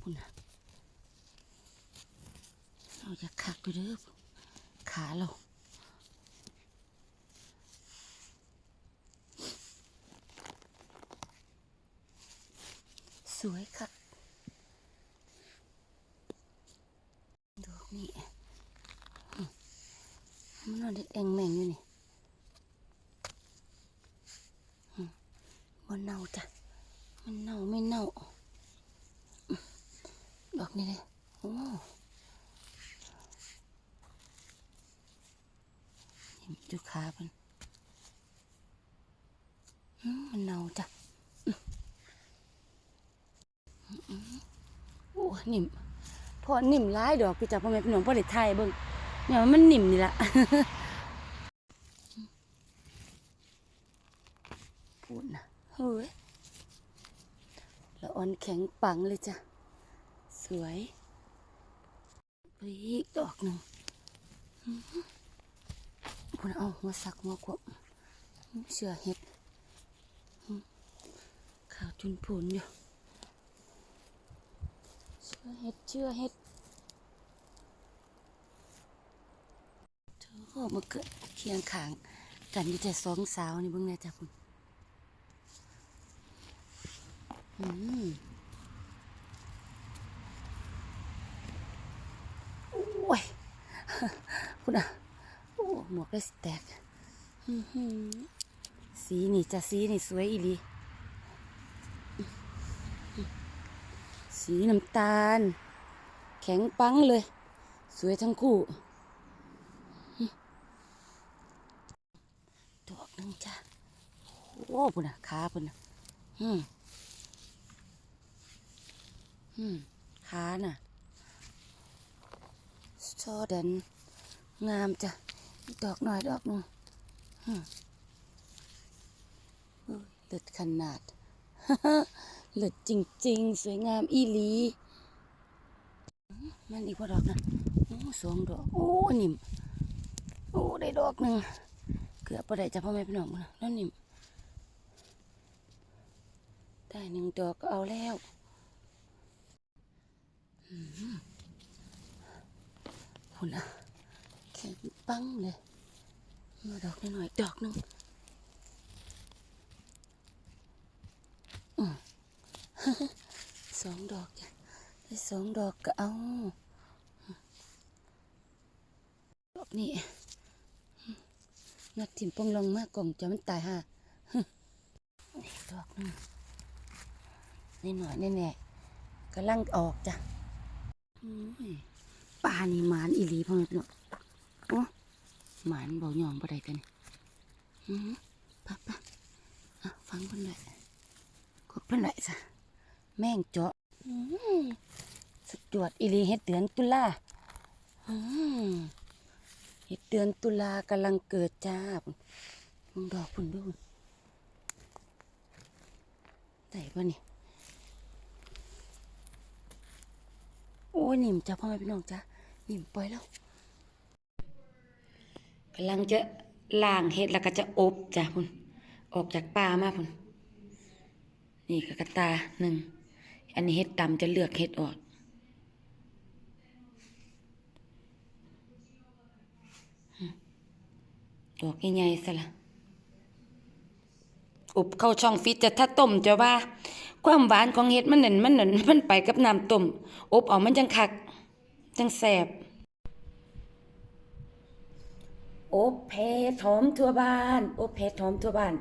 พุ่นนะเราอยากคักไปเด้อขาเราสวยค่ะดอกนี่มันนอนเด็ดแองแมงอยู่นี่มันเน่าจ้ะ มันเน่าไม่เน่า กนี่เลยโอ้นี่ดูขาเพิ่นมันเน่าจ้ะโอ้นิ่มพอนิ่มร้ายดอกพี่จ๋าพ่อแม่พี่น้องพ่อเด็ดไทยเบิ่งเนี่ยมันนิ่มนี่ละพูดนะเฮ้ยแล้วอ่อนแข็งปังเลยจ้ะ วยปอีกดอกหนึ่งอื้อหือพูดนะเอาหัวสักหัวขวบเชื่อเห็ดอื้อขาวจุนพูนอยู่เชื่อเฮ็ดเชื่อเฮ็ดโธ่มาเกิดเคียงขางกันอยู่แต่สองสาวนี่เบิ่งแน่จ้ะคุณอืมโอ้ย คุณอะโอ้หมวกได้สแตกสีนี่จะสีนี่สวยอีลีสีน้ำตาล แข็งปังเลย สวยทั้งคู่หึดอกหนึงจ้ะโอ้ปุ่นอะขาปุ่นอะอืมอืมขาน่ะชอแดน งามจ้ะดอกหน่อยดอกหนึงอืมอุ้ยเลิศขนาดเลิศจริง ๆ สวยงามอีหลีมันอีกว่าดอกนะโอ้สองดอก โอ้นิ่มโอ้ได้ดอกหนึ่งเกือบพอได้จะพ่อแม่พี่น้องนะแล้วนิ่มได้หนึ่งดอกก็เอาแล้วคุณอะ ปังเลยมาดอกหน่อยๆดอกหนึ่งสองดอกจ้ะได้สองดอกก็เอาดอกนี้งัดถิ่มปองลงมากกล่องจะมันตายห่านี่ดอกหนึงนี่หน่อยแน่ๆกำลังออกจ้ะปลานี่มานอีหลีพ่อแม่พี่น้อง โอ้หมานเบาหยองบ่ได้กันอือปับปั๊บอะฟังเพิ่นเลยกดเพิ่นเลยจ้ะแม่งเจาะอื้อสุดยอดอีลีเฮ็ดเดือนตุลาอื้อเฮ็ดเดือนตุลากำลังเกิดจ้ามึงดอกพุ่นดูได้ปะนี่โอ้ยนิ่มจ้าพ่อแม่พี่น้องจ้านิ่มปล่อยแล้วำลังจะล้างเห็ดแล้วก็จะอบจ้าพุ่นออกจากป่ามาพุ่นนี่กกระตาหนึ่งอันนี้เห็ดดำจะเลือกเห็ดออกอืมดอกใหญ่ๆซะละอบเข้าช่องฟิตจะถ้าต้มจะว่า ความหวานของเห็ดมันหนั่นมันหนั่นมันไปกับน้ำต้มอบเอามันจังคัก จังแสบ อบเพทอมทั่วบ้าน อบเพทอมทั่วบ้าน